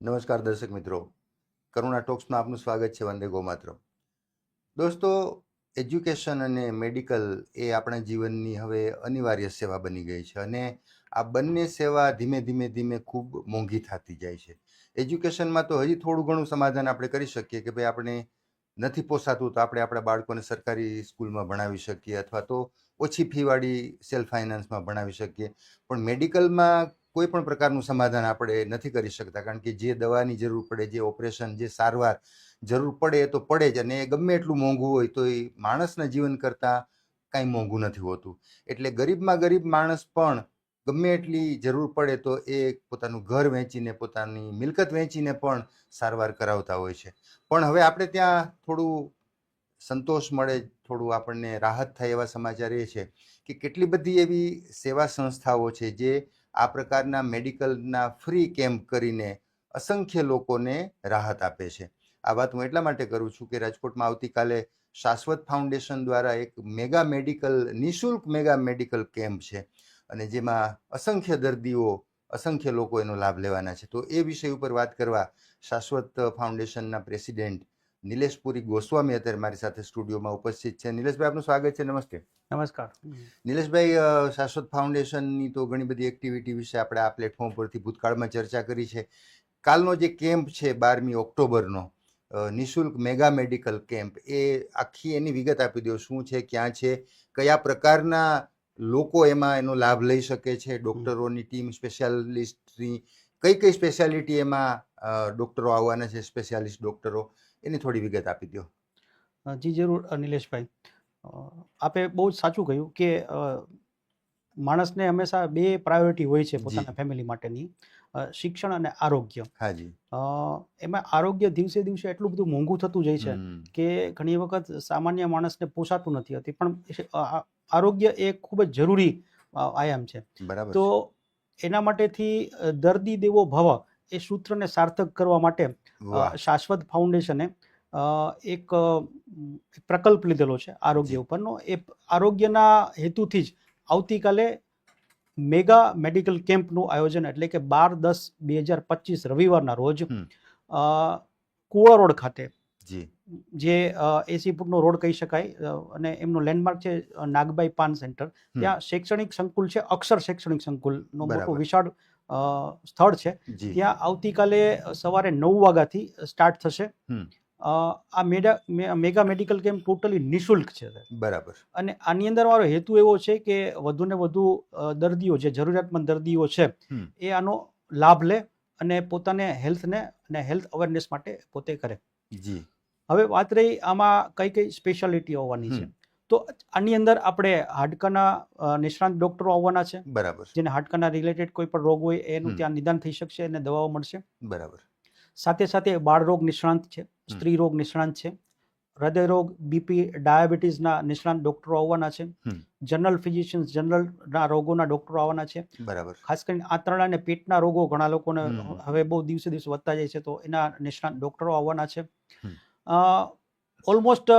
નમસ્કાર દર્શક મિત્રો. કરુણા ટોક્સમાં આપનું સ્વાગત છે વંદે ગોમાત્ર. દોસ્તો, એજ્યુકેશન અને મેડિકલ એ આપણા જીવનની હવે અનિવાર્ય સેવા બની ગઈ છે અને આ બંને સેવા ધીમે ધીમે ધીમે ખૂબ મોંઘી થતી જાય છે. એજ્યુકેશનમાં તો હજી થોડું ઘણું સમાધાન આપણે કરી શકીએ કે ભાઈ આપણે નથી પોસાતું તો આપણે આપણા બાળકોને સરકારી સ્કૂલમાં ભણાવી શકીએ અથવા તો ઓછી ફીવાળી સેલ્ફ ફાઇનાન્સમાં ભણાવી શકીએ. પણ મેડિકલમાં કોઈ પણ પ્રકારનું સમાધાન આપણે નથી કરી શકતા, કારણ કે જે દવાની જરૂર પડે, જે ઓપરેશન, જે સારવાર જરૂર પડે તો પડે જ અને એ ગમે એટલું મોંઘું હોય તો એ માણસના જીવન કરતાં કાંઈ મોંઘું નથી હોતું. એટલે ગરીબમાં ગરીબ માણસ પણ ગમે એટલી જરૂર પડે તો એ પોતાનું ઘર વેચીને, પોતાની મિલકત વેચીને પણ સારવાર કરાવતા હોય છે. પણ હવે આપણે ત્યાં થોડું સંતોષ મળે, થોડું આપણને રાહત થાય એવા સમાચાર એ છે કે કેટલી બધી એવી સેવા સંસ્થાઓ છે જે આ પ્રકારના મેડિકલના ફ્રી કેમ્પ કરીને અસંખ્ય લોકોને રાહત આપે છે. આ વાત હું એટલા માટે કરું છું કે રાજકોટમાં આવતીકાલે શાશ્વત ફાઉન્ડેશન દ્વારા એક મેગા મેડિકલ, નિઃશુલ્ક મેગા મેડિકલ કેમ્પ છે અને જેમાં અસંખ્ય દર્દીઓ, અસંખ્ય લોકો એનો લાભ લેવાના છે. તો એ વિષય ઉપર વાત કરવા શાશ્વત ફાઉન્ડેશનના પ્રેસિડેન્ટ નિલેશપુરી ગોસ્વામી અત્યારે મારી સાથે સ્ટુડિયોમાં ઉપસ્થિત છે. નિલેશભાઈ આપનું સ્વાગત છે. નમસ્તે. નમસ્કાર. નિલેશભાઈ શાશ્વત ફાઉન્ડેશનની તો ઘણી બધી એક્ટિવિટી વિશે આપણે આ પ્લેટફોર્મ પરથી ભૂતકાળમાં ચર્ચા કરી છે. કાલનો જે કેમ્પ છે બારમી ઓક્ટોબરનો નિઃશુલ્ક મેગા મેડિકલ કેમ્પ એ આખી એની વિગત આપી દો. શું છે ક્યાં છે કયા પ્રકારના લોકો એમાં એનો લાભ લઈ શકે છે ડૉક્ટરોની ટીમ સ્પેશિયાલિસ્ટની કઈ કઈ સ્પેશિયાલિટી એમાં ડૉક્ટરો આવવાના છે સ્પેશિયાલિસ્ટ ડૉક્ટરો? એની થોડી વિગત આપી દો જી જરૂર નિલેશભાઈ. આપે બહુ જ સાચું કહ્યું કે માણસને હંમેશા બે પ્રાયોરિટી હોય છે પોતાના ફેમિલી માટેની. શિક્ષણ અને આરોગ્ય. હાજી એમાં આરોગ્ય દિવસે દિવસે એટલું બધું મોંઘું થતું જાય છે કે ઘણી વખત સામાન્ય માણસને પોસાતું નથી હોતી. પણ આરોગ્ય એ ખૂબ જ જરૂરી આયામ છે. બરાબર તો એના માટેથી દર્દી દેવો ભવ. એ સૂત્રને સાર્થક કરવા માટે શાશ્વત ફાઉન્ડેશને એક પ્રકલ્પ લીધેલો છે આરોગ્ય ઉપરનો. એ આરોગ્યના હેતુથી જ આવતીકાલે મેગા મેડિકલ કેમ્પનું આયોજન એટલે કે બાર દસ બે હજાર પચીસ રવિવારના રોજ અ, કુવા રોડ ખાતે જે. એસી ફૂટનો રોડ કહી શકાય અને એમનું લેન્ડમાર્ક છે નાગબાઈ પાન સેન્ટર. ત્યાં શૈક્ષણિક સંકુલ છે અક્ષર શૈક્ષણિક સંકુલનો મોટો વિશાળ સ્થળ છે. ત્યાં આવતીકાલે સવારે નવ વાગ્યાથી સ્ટાર્ટ થશે. આ મેડા મેગા મેડિકલ કેમ્પ ટોટલી નિઃશુલ્ક છે. બરાબર. અને આની અંદર મારો હેતુ એવો છે કે વધુને વધુ દર્દીઓ જે જરૂરિયાતમંદ દર્દીઓ છે એ આનો લાભ લે અને પોતાને હેલ્થને અને હેલ્થ અવેરનેસ માટે પોતે કરે. જી. હવે વાત રહી આમાં કઈ કઈ સ્પેશિયાલિટી આવવાની છે. તો આની અંદર આપણે હાડકાના નિષ્ણાંત ડોક્ટરો આવવાના છે. બરાબર. જેને હાડકાના રિલેટેડ કોઈ પણ રોગ હોય એનું ત્યાં નિદાન થઈ શકશે અને દવાઓ મળશે. બરાબર. સાથે સાથે બાળ રોગ નિષ્ણાંત છે સ્ત્રી રોગ નિષ્ણાંત છે હૃદય રોગ બીપી ડાયાબિટીસના નિષ્ણાંત ડોક્ટરો આવવાના છે જનરલ ફિઝિશિયન્સ જનરલના રોગોના ડોક્ટરો આવવાના છે. બરાબર. ખાસ કરીને આંતરડા અને પેટના રોગો ઘણા લોકોને હવે બહુ દિવસે દિવસે વધતા જાય છે તો એના નિષ્ણાંત ડોક્ટરો આવવાના છે. ઓલમોસ્ટ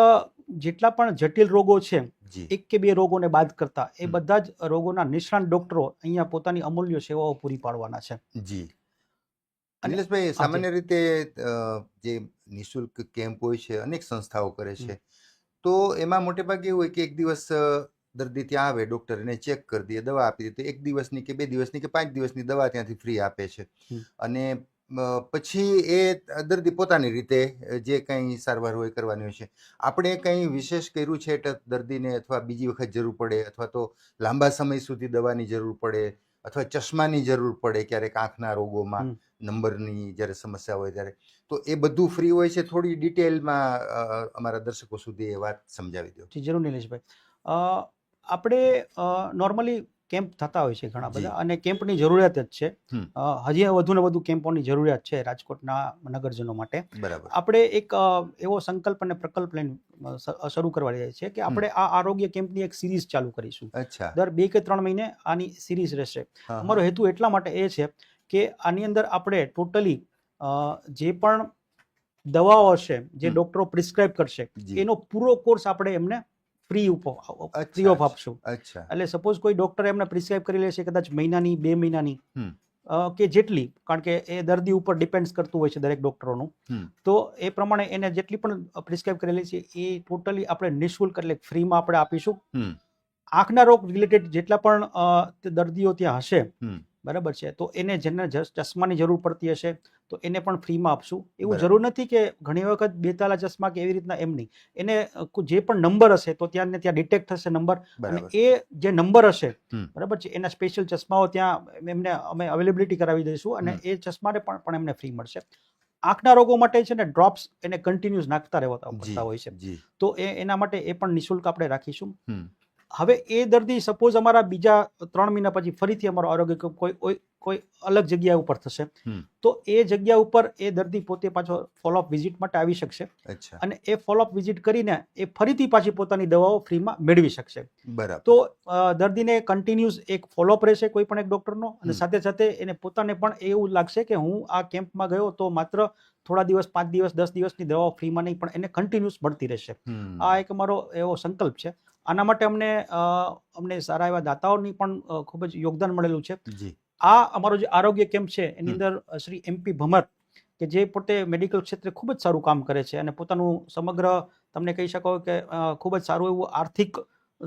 જેટલા પણ જટિલ રોગો છે એક કે બે રોગોને બાદ કરતા એ બધા જ રોગોના નિષ્ણાંત ડોક્ટરો અહીંયા પોતાની અમૂલ્ય સેવાઓ પૂરી પાડવાના છે. જી. અનિલેશભાઈ સામાન્ય રીતે જે નિઃશુલ્ક કેમ્પ હોય છે અનેક સંસ્થાઓ કરે છે. તો એમાં મોટે ભાગે એવું હોય કે એક દિવસ દર્દી ત્યાં આવે ડૉક્ટર એને ચેક કરી દે દવા આપી દે તો એક દિવસની કે બે દિવસની કે પાંચ દિવસની દવા ત્યાંથી ફ્રી આપે છે. અને પછી એ દર્દી પોતાની રીતે જે કંઈ સારવાર હોય કરવાની હોય છે. આપણે કંઈ વિશેષ કર્યું છે દર્દીને અથવા બીજી વખત જરૂર પડે અથવા તો લાંબા સમય સુધી દવાની જરૂર પડે અથવા ચશ્માની જરૂર પડે ક્યારેક આંખના રોગોમાં નંબરની જ્યારે સમસ્યા હોય ત્યારે. તો એ બધું ફ્રી હોય છે થોડી ડિટેલમાં અમારા દર્શકો સુધી એ વાત સમજાવી દો. જરૂર નિલેશભાઈ. આપણે નોર્મલી કેમ્પ થતા હોય છે ઘણા બધા અને કેમ્પની જરૂરિયાત જ છે. હજી વધુ ને વધુ કેમ્પોની જરૂરિયાત છે રાજકોટના નગરજનો માટે. બરાબર. આપણે એક એવો સંકલ્પ અને પ્રકલ્પ લઈને શરૂ કરવા રહ્યા છીએ કે આપણે આ આરોગ્ય કેમ્પની એક સિરીઝ ચાલુ કરીશું. દર બે કે ત્રણ મહિને આની સિરીઝ રહેશે. અમારો હેતુ એટલા માટે એ છે કે આની અંદર આપણે ટોટલી જે પણ દવાઓ હશે જે. ડોક્ટરો પ્રિસ્ક્રાઇબ કરશે એનો પૂરો કોર્સ આપણે એમને ફ્રી ફ્રી ઓફ આપશું અચ્છા. એટલે સપોઝ કોઈ ડોક્ટર એમને પ્રિસ્ક્રાઇબ કરી લેશે કદાચ મહિનાની બે મહિનાની કે જેટલી કારણ કે એ દર્દી ઉપર ડિપેન્ડ કરતું હોય છે દરેક ડૉક્ટરોનું તો એ પ્રમાણે એને જેટલી પણ પ્રિસ્ક્રાઇબ કરેલી છે એ ટોટલી આપણે નિઃશુલ્ક એટલે ફ્રીમાં આપણે આપીશું. આંખના રોગ રિલેટેડ જેટલા પણ દર્દીઓ ત્યાં હશે. બરાબર છે? તો એને જેને ચશ્માની જરૂર પડતી હશે તો એને પણ ફ્રીમાં આપશું. એવું જરૂર નથી કે ઘણી વખત બેતાલા ચશ્મા કે એવી રીતના એમ નહીં. એને જે પણ નંબર હશે તો ત્યાં ને ત્યાં ડિટેક્ટ થશે નંબર. અને એ જે નંબર હશે બરાબર છે એના સ્પેશિયલ ચશ્માઓ ત્યાં એમને અમે અવેલેબિલિટી કરાવી દઈશું અને એ ચશ્માને પણ પણ એમને ફ્રી મળશે. આંખના રોગો માટે છે ને ડ્રોપ્સ એને કન્ટિન્યુઅસ નાખતા રહેવા પડતા હોય છે. તો એ એના માટે એ પણ નિઃશુલ્ક આપણે રાખીશું. હવે એ દર્દી સપોઝ અમારા બીજા ત્રણ મહિના પછી ફરીથી અમારો આરોગ્ય કોઈ કોઈ કોઈ અલગ જગ્યા ઉપર થશે તો એ જગ્યા ઉપર એ દર્દી પોતે પાછો ફોલોઅપ વિઝિટ માટે આવી શકશે અને એ ફોલોઅપ વિઝિટ કરીને એ ફરીથી પાછી પોતાની દવાઓ ફ્રીમાં મેળવી શકશે. બરાબર. તો દર્દીને કન્ટિન્યુઅસ એક ફોલોઅપ રહેશે કોઈ પણ એક ડૉક્ટરનો અને સાથે સાથે એને પોતાને પણ એવું લાગશે કે હું આ કેમ્પમાં ગયો તો માત્ર થોડા દિવસ પાંચ દિવસ દસ દિવસની દવાઓ ફ્રીમાં નહીં પણ એને કન્ટિન્યુઅસ મળતી રહેશે. આ એક અમારો એવો સંકલ્પ છે. આના માટે અમને અમને સારા એવા દાતાઓની પણ ખૂબ જ યોગદાન મળેલું છે. આ અમારો જે આરોગ્ય કેમ્પ છે એની અંદર શ્રી એમપી ભમર કે જે પોતે મેડિકલ ક્ષેત્રે ખૂબ જ સારું કામ કરે છે અને પોતાનું સમગ્ર તમને કહી શકો કે ખૂબ જ સારું એવું આર્થિક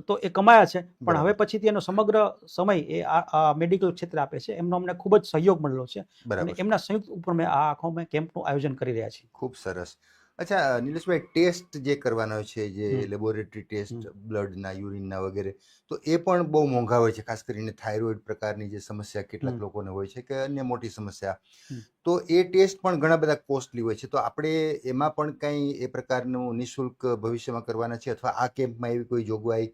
તો એ કમાયા છે પણ હવે પછીથી એનો સમગ્ર સમય એ આ- આ મેડિકલ ક્ષેત્રે આપે છે. એમનો અમને ખૂબ જ સહયોગ મળેલો છે. અને એમના સંયુક્ત ઉપર મેં આ આખો મેં કેમ્પનું આયોજન કરી રહ્યા છીએ. ખૂબ સરસ. અચ્છા નિલેશભાઈ ટેસ્ટ જે કરવાના હોય છે જે લેબોરેટરી ટેસ્ટ બ્લડના યુરિનના વગેરે તો એ પણ બહુ મોંઘા હોય છે ખાસ કરીને થાઇરોઇડ પ્રકારની જે સમસ્યા કેટલાક લોકોને હોય છે કે અન્ય મોટી સમસ્યા. તો એ ટેસ્ટ પણ ઘણા બધા કોસ્ટલી હોય છે. તો આપણે એમાં પણ કંઈ એ પ્રકારનું નિઃશુલ્ક ભવિષ્યમાં કરવાના છે? અથવા આ કેમ્પમાં એવી કોઈ જોગવાઈ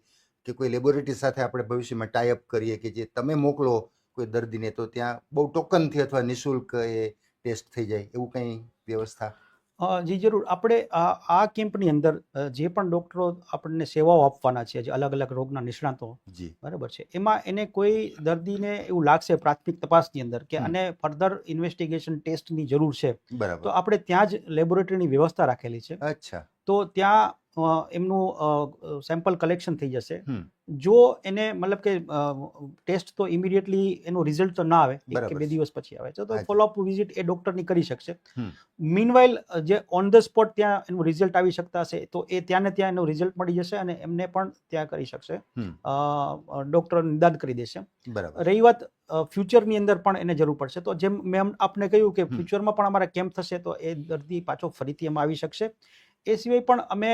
કે કોઈ લેબોરેટરી સાથે આપણે ભવિષ્યમાં ટાઈઅપ કરીએ કે જે તમે મોકલો કોઈ દર્દીને તો ત્યાં બહુ ટોકનથી અથવા નિઃશુલ્ક એ ટેસ્ટ થઈ જાય? એવું કંઈ વ્યવસ્થા જી જરૂર. આપણે આ આ કેમ્પની અંદર જે પણ ડૉક્ટરો આપણને સેવાઓ આપવાના છે જે અલગ અલગ રોગના નિષ્ણાતો બરાબર છે. એમાં એને કોઈ દર્દીને એવું લાગશે પ્રાથમિક તપાસની અંદર કે અને આને ફર્ધર ઇન્વેસ્ટિગેશન ટેસ્ટની જરૂર છે. તો આપણે ત્યાં જ લેબોરેટરીની વ્યવસ્થા રાખેલી છે. અચ્છા. તો ત્યાં એમનું સેમ્પલ કલેક્શન થઈ જશે. જો એને મતલબ કે ટેસ્ટ તો ઇમિડિયેટલી એનું રિઝલ્ટ તો ના આવે એક કે બે દિવસ પછી આવે. છે તો. ફોલોઅપ વિઝિટ એ ડૉક્ટરની કરી શકશે. મીનવાઇલ જે ઓન ધ સ્પોટ ત્યાં એનું રિઝલ્ટ આવી શકતા હશે તો એ ત્યાં ને ત્યાં એનું રિઝલ્ટ મળી જશે અને એમને પણ ત્યાં કરી શકશે. ડોક્ટર નિદાન કરી દેશે. બરાબર. રહી વાત ફ્યુચરની અંદર પણ એને જરૂર પડશે. તો જેમ મેં આપને કહ્યું કે ફ્યુચરમાં પણ અમારા કેમ્પ થશે તો એ દર્દી પાછો ફરીથી એમાં આવી શકશે. એ સિવાય પણ અમે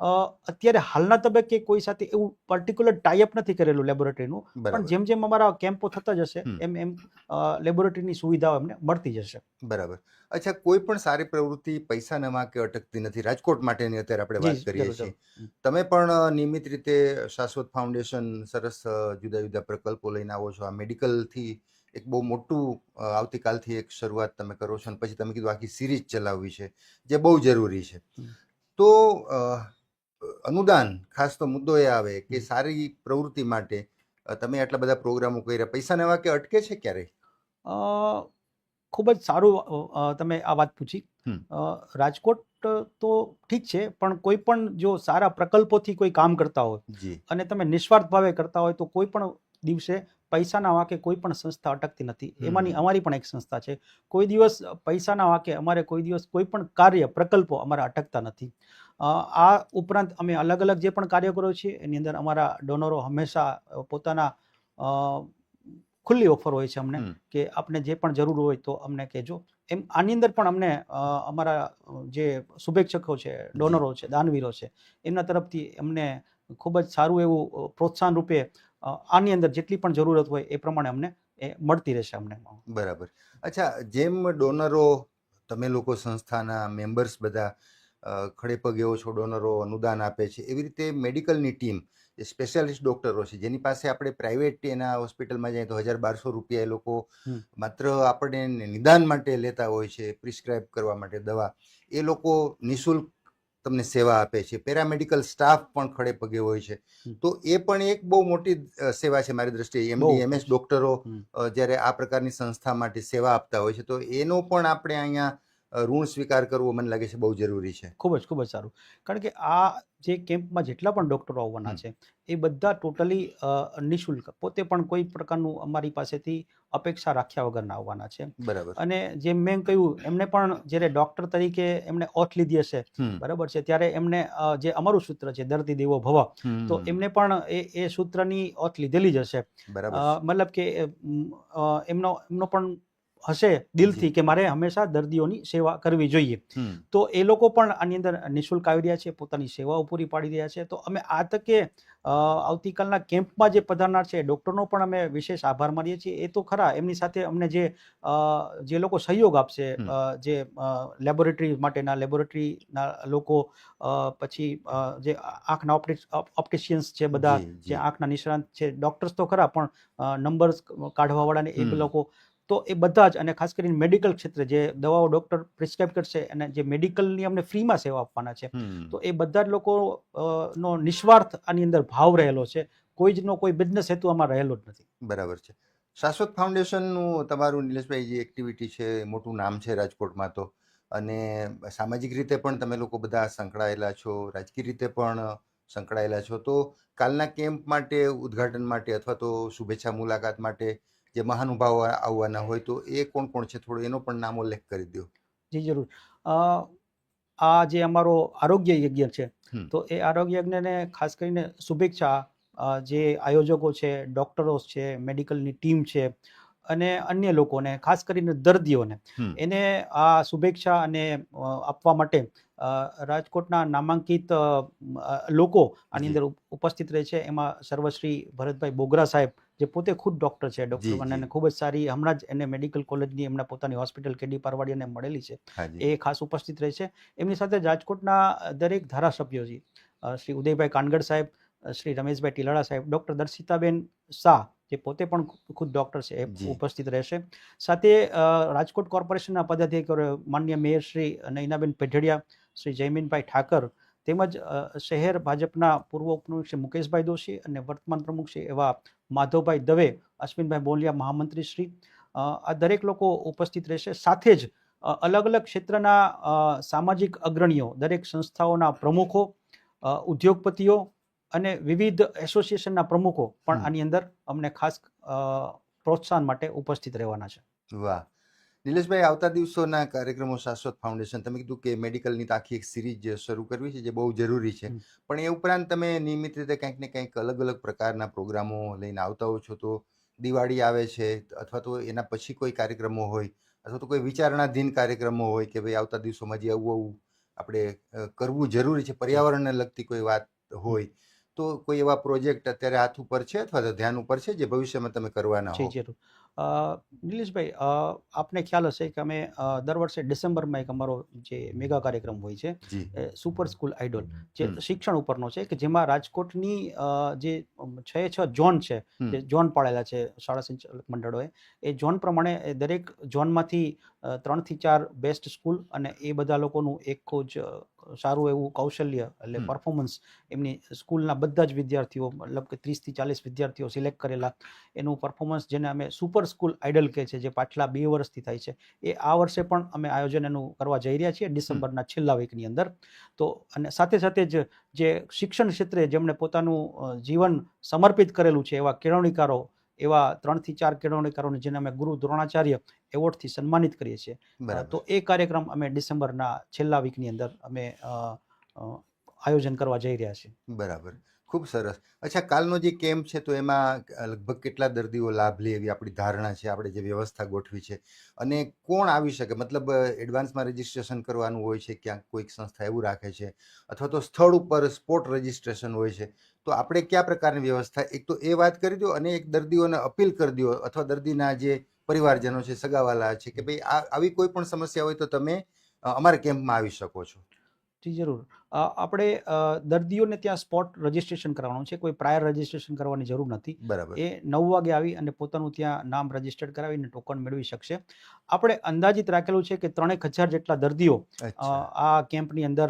અત્યારે હાલના તબક્કે કોઈ સાથે એવું પર્ટિક્યુલર ટાઈઅપ નથી કરેલું લેબોરેટરીનું પણ જેમ જેમ અમારા કેમ્પો થતા જશે. એમ એમ લેબોરેટરીની સુવિધાઓ એમને મળતી જશે. બરાબર. અચ્છા કોઈ પણ સારી પ્રવૃત્તિ પૈસા નમા કે અટકતી નથી. રાજકોટ માટેની અત્યારે આપણે વાત કરીએ છીએ. તમે પણ નિયમિત રીતે શાશ્વત ફાઉન્ડેશન સરસ જુદા જુદા પ્રકલ્પો લઈને આવો છો. આ મેડિકલથી એક બહુ મોટું આવતીકાલથી એક શરૂઆત તમે કરો છો. અને પછી તમે કીધું આખી સિરીઝ ચલાવવી છે જે બહુ જરૂરી છે. તો અનુદાન ખાસ તો મુદ્દો એ આવે કે. સારી પ્રવૃત્તિ માટે તમે આટલા બધા પ્રોગ્રામો કર્યા પૈસા નવા કે અટકે છે ક્યારેય? ખૂબ જ સારું તમે આ વાત પૂછી. રાજકોટ તો ઠીક છે પણ કોઈ પણ જો સારા પ્રકલ્પોથી કોઈ કામ કરતા હોય અને તમે નિસ્વાર્થ ભાવે કરતા હોય તો કોઈ પણ દિવસે પૈસાના વાંકે કોઈ પણ સંસ્થા અટકતી નથી. એમાંની અમારી પણ એક સંસ્થા છે. કોઈ દિવસ પૈસાના વાંકે અમારે કોઈ દિવસ કોઈ પણ કાર્ય પ્રકલ્પો અમારા અટકતા નથી. આ ઉપરાંત અમે અલગ અલગ જે પણ કાર્ય કરો છીએ એની અંદર અમારા ડોનરો હંમેશા પોતાના ખુલ્લી ઓફર હોય છે અમને કે આપને જે પણ જરૂર હોય તો અમને કહેજો. એમ આની અંદર પણ અમને અમારા જે શુભેચ્છકો છે ડોનરો છે દાનવીરો છે એમના તરફથી અમને ખૂબ જ સારું એવું પ્રોત્સાહન રૂપે આની અંદર જેટલી પણ જરૂરત હોય એ પ્રમાણે અમને એ મળતી રહેશે અમને. બરાબર. અચ્છા જેમ ડોનરો તમે લોકો સંસ્થાના મેમ્બર્સ બધા અ, ખડે પગે એવો છો ડોનરો અનુદાન આપે છે એવી રીતે મેડિકલની ટીમ જે સ્પેશિયાલિસ્ટ ડોક્ટરો છે જેની પાસે આપણે પ્રાઇવેટ એના હોસ્પિટલમાં જઈએ તો હજાર બારસો રૂપિયા એ લોકો માત્ર આપણને નિદાન માટે લેતા હોય છે પ્રિસ્ક્રાઇબ કરવા માટે દવા એ લોકો નિઃશુલ્ક તમને સેવા આપે છે. પેરામેડિકલ સ્ટાફ પણ ખડે પગે હોય છે. તો એ પણ એક બહુ મોટી સેવા છે મારી દ્રષ્ટિએ. એમડી એમએસ ડોક્ટરો જ્યારે આ પ્રકારની સંસ્થા માટે સેવા આપતા હોય છે તો એનો પણ આપણે અહીંયા ઋણ સ્વીકાર કરવો મને લાગે છે બહુ જરૂરી છે. ખૂબ જ ખૂબ જ સારું. કારણ કે આ જે કેમ્પમાં જેટલા પણ ડૉક્ટરો આવવાના છે એ બધા ટોટલી નિઃશુલ્ક. પોતે પણ કોઈ પ્રકારનું અમારી પાસેથી અપેક્ષા રાખ્યા વગરના આવવાના છે. બરાબર. અને જેમ મેં કહ્યું એમને પણ જ્યારે ડૉક્ટર તરીકે એમને ઓથ લીધી હશે બરાબર છે ત્યારે એમને જે અમારું સૂત્ર છે દર્દી દેવો ભવ તો એમને પણ એ એ સૂત્રની ઓથ લીધેલી જ હશે. બરાબર. મતલબ કે એમનો એમનો પણ હશે દિલથી કે મારે હંમેશા દર્દીઓની સેવા કરવી જોઈએ. તો એ લોકો પણ આની અંદર નિઃશુલ્ક આવી રહ્યા છે પોતાની સેવાઓ પૂરી પાડી રહ્યા છે. તો અમે આ તકે આવતીકાલના કેમ્પમાં જે પધારનાર છે ડૉક્ટરનો પણ અમે વિશેષ આભાર માનીએ છીએ. એ તો ખરા એમની સાથે અમને જે જે લોકો સહયોગ આપશે જે લેબોરેટરી માટેના લેબોરેટરીના લોકો પછી જે આંખના ઓપ્ટિશિયન્સ છે બધા. જે આંખના નિષ્ણાંત છે ડૉક્ટર્સ તો ખરા પણ નંબર્સ કાઢવાવાળાને એ લોકો તો એ બધા જ અને ખાસ કરીને મેડિકલ ક્ષેત્રે જે દવાઓ ડૉક્ટર પ્રિસ્ક્રાઇબ કરશે અને જે મેડિકલની અમને ફ્રીમાં સેવા આપવાના છે તો એ બધા જ લોકો નો નિસ્વાર્થ આની અંદર ભાવ રહેલો છે. કોઈ જનો કોઈ બિઝનેસ હેતુ આમાં રહેલો જ નથી. બરાબર છે. શાશ્વત ફાઉન્ડેશનનું તમારું નિલેશભાઈ જે એક્ટિવિટી છે મોટું નામ છે રાજકોટમાં તો. અને સામાજિક રીતે પણ તમે લોકો બધા સંકળાયેલા છો રાજકીય રીતે પણ સંકળાયેલા છો. તો કાલના કેમ્પ માટે ઉદ્ઘાટન માટે અથવા તો શુભેચ્છા મુલાકાત માટે જે મહાનુભાવો આવવાના હોય તો એ કોણ કોણ છે? થોડો એનો પણ નામ ઉલ્લેખ કરી દો જી જરૂર. આ જે અમારો આરોગ્ય યજ્ઞ છે તો એ આરોગ્ય યજ્ઞને ખાસ કરીને શુભેચ્છા જે આયોજકો છે ડૉક્ટરો છે મેડિકલની ટીમ છે અને અન્ય લોકોને ખાસ કરીને દર્દીઓને. એને આ શુભેચ્છા અને આપવા માટે રાજકોટના નામાંકિત લોકો આની અંદર ઉપસ્થિત રહે છે. એમાં સર્વશ્રી ભરતભાઈ બોગરા સાહેબ જે પોતે ખુદ ડૉક્ટર છે ડૉક્ટર અને ખૂબ જ સારી હમણાં જ એને મેડિકલ કોલેજની એમના પોતાની હોસ્પિટલ કેડી પારવાડીને મળેલી છે. એ ખાસ ઉપસ્થિત રહે છે. એમની સાથે રાજકોટના દરેક ધારાસભ્યો છે શ્રી ઉદયભાઈ કાનગડ સાહેબ શ્રી રમેશભાઈ ટીલાળા સાહેબ ડૉક્ટર દર્શિતાબેન શાહ જે પોતે પણ ખુદ ડૉક્ટર છે એ ઉપસ્થિત રહેશે. સાથે રાજકોટ કોર્પોરેશનના પદાધિકારીઓ માન્ય મેયર શ્રી અને ઇનાબેન પેઢડિયા શ્રી જયમીનભાઈ ઠાકર તેમજ શહેર ભાજપના પૂર્વ ઉપપ્રમુખ શ્રી મુકેશભાઈ દોશી અને વર્તમાન પ્રમુખ શ્રી એવા માધવભાઈ દવે અશ્વિનભાઈ બોલિયા મહામંત્રી શ્રી આ દરેક લોકો ઉપસ્થિત રહેશે. સાથે જ અલગ અલગ ક્ષેત્રના સામાજિક અગ્રણીઓ દરેક સંસ્થાઓના પ્રમુખો ઉદ્યોગપતિઓ અને વિવિધ એસોસિએશનના પ્રમુખો પણ આની અંદર અમને ખાસ પ્રોત્સાહન માટે ઉપસ્થિત રહેવાના છે. વાહ. નિલેશભાઈ આવતા દિવસોના કાર્યક્રમો શાશ્વત ફાઉન્ડેશન તમે કીધું કે મેડિકલની તો આખી એક સિરીઝ શરૂ કરવી છે જે બહુ જરૂરી છે. પણ એ ઉપરાંત તમે નિયમિત રીતે કંઈક ને કંઈક અલગ અલગ પ્રકારના પ્રોગ્રામો લઈને આવતા હો છો તો દિવાળી આવે છે અથવા તો એના પછી કોઈ કાર્યક્રમો હોય અથવા તો કોઈ વિચારણાધીન કાર્યક્રમો હોય કે ભાઈ આવતા દિવસોમાં જે આવું આવું આપણે કરવું જરૂરી છે પર્યાવરણને લગતી કોઈ વાત હોય તો કોઈ એવા પ્રોજેક્ટ અત્યારે હાથ ઉપર છે અથવા તો ધ્યાન ઉપર છે જે ભવિષ્યમાં તમે કરવાના જી જરૂર. નિલેશભાઈ આપને ખ્યાલ હશે કે અમે દર વર્ષે ડિસેમ્બરમાં એક અમારો જે મેગા કાર્યક્રમ હોય છે સુપર સ્કૂલ આઇડોલ જે શિક્ષણ ઉપરનો છે કે જેમાં રાજકોટની જે છ છ ઝોન છે જે ઝોન પાડેલા છે શાળા સંચાલક મંડળોએ એ ઝોન પ્રમાણે દરેક ઝોનમાંથી ત્રણથી ચાર બેસ્ટ સ્કૂલ અને એ બધા લોકોનું એક જ સારું એવું કૌશલ્ય એટલે પરફોર્મન્સ એમની સ્કૂલના બધા જ વિદ્યાર્થીઓ મતલબ કે ત્રીસથી ચાલીસ વિદ્યાર્થીઓ સિલેક્ટ કરેલા. એનું પરફોર્મન્સ જેને અમે સુપર સ્કૂલ આઇડલ કહે છે જે પાછલા બે વર્ષથી થાય છે. એ આ વર્ષે પણ અમે આયોજન એનું કરવા જઈ રહ્યા છીએ ડિસેમ્બરના છેલ્લા વીકની અંદર. તો અને સાથે સાથે જ જે શિક્ષણ ક્ષેત્રે જેમણે પોતાનું જીવન સમર્પિત કરેલું છે એવા કેળવણીકારો એવા ત્રણથી ચાર કેળવણીકારોને જેને અમે ગુરુ દ્રોણાચાર્ય એવોર્ડથી સન્માનિત કરીએ છીએ. તો એ કાર્યક્રમ અમે ડિસેમ્બરના છેલ્લા વીકની અંદર અમે આયોજન કરવા જઈ રહ્યા છીએ. બરાબર. ખૂબ સરસ. અચ્છા કાલનો જે કેમ્પ છે તો એમાં લગભગ કેટલા દર્દીઓ લાભ લે એવી આપણી ધારણા છે? આપણે જે વ્યવસ્થા ગોઠવી છે. અને કોણ આવી શકે? મતલબ એડવાન્સમાં રજીસ્ટ્રેશન કરવાનું હોય છે ક્યાંક કોઈક સંસ્થા એવું રાખે છે અથવા તો સ્થળ ઉપર સ્પોટ રજીસ્ટ્રેશન હોય છે. તો આપણે કયા પ્રકારની વ્યવસ્થા? એક તો એ વાત કરી દો અને એક દર્દીઓને અપીલ કરી દો અથવા દર્દીના જે પરિવારજનો છે, સગાવાલા છે કે ભાઈ આવી કોઈ પણ સમસ્યા હોય તો તમે અમારા કેમ્પમાં આવી શકો છો. જી જરૂર. આપણે દર્દીઓને ત્યાં સ્પોટ રજીસ્ટ્રેશન કરવાનું છે. કોઈ પ્રાયર રજીસ્ટ્રેશન કરવાની જરૂર નથી. બરાબર. એ નવ વાગે આવી અને પોતાનું ત્યાં નામ રજીસ્ટર્ડ કરાવીને ટોકન મેળવી શકશે. આપણે અંદાજિત રાખેલું છે કે ત્રણેક હજાર જેટલા દર્દીઓ આ કેમ્પની અંદર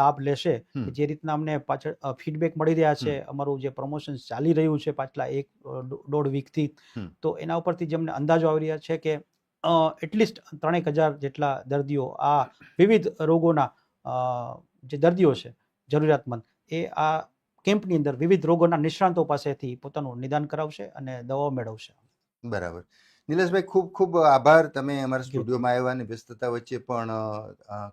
લાભ લેશે જે રીતના અમને પાછળ ફીડબેક મળી રહ્યા છે અમારું જે પ્રમોશન ચાલી રહ્યું છે પાછલા એક દોઢ વીકથી તો એના ઉપરથી જે અમને અંદાજો આવી રહ્યા છે કે એટલીસ્ટ ત્રણેક હજાર જેટલા દર્દીઓ આ વિવિધ રોગોના જે દર્દીઓ છે જરૂરિયાતમંદ એ આ કેમ્પની અંદર વિવિધ રોગોના નિષ્ણાંતો પાસેથી પોતાનું નિદાન કરાવશે અને દવાઓ મેળવશે. બરાબર. નિલેશભાઈ ખૂબ ખૂબ આભાર. તમે અમારા સ્ટુડિયોમાં આવ્યા અને વ્યસ્તતા વચ્ચે પણ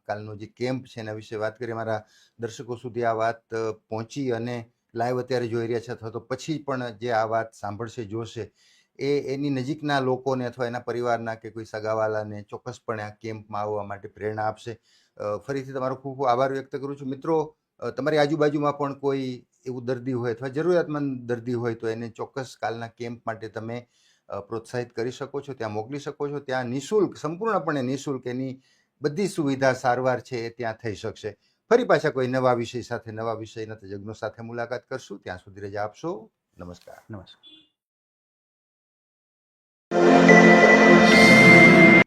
કાલનો જે કેમ્પ છે એના વિશે વાત કરી. અમારા દર્શકો સુધી આ વાત પહોંચી અને લાઈવ અત્યારે જોઈ રહ્યા છે અથવા તો પછી પણ જે આ વાત સાંભળશે જોશે. એ એની નજીકના લોકોને અથવા એના પરિવારના કે કોઈ સગાવાલાને ચોક્કસપણે આ કેમ્પમાં આવવા માટે પ્રેરણા આપશે. ફરીથી તમારો ખૂબ ખૂબ આભાર વ્યક્ત કરું છું. મિત્રો તમારી આજુબાજુમાં પણ કોઈ એવું દર્દી હોય અથવા જરૂરિયાતમંદ દર્દી હોય તો એને ચોક્કસ કાલના કેમ્પ માટે તમે પ્રોત્સાહિત કરી શકો છો, ત્યાં મોકલી શકો છો. ત્યાં નિઃશુલ્ક, સંપૂર્ણપણે નિઃશુલ્ક એની બધી સુવિધા સારવાર છે એ ત્યાં થઈ શકશે. ફરી પાછા કોઈ નવા વિષય સાથે, નવા વિષયના તજજ્ઞો સાથે મુલાકાત કરશું. ત્યાં સુધી રજા આપશો. નમસ્કાર. નમસ્કાર.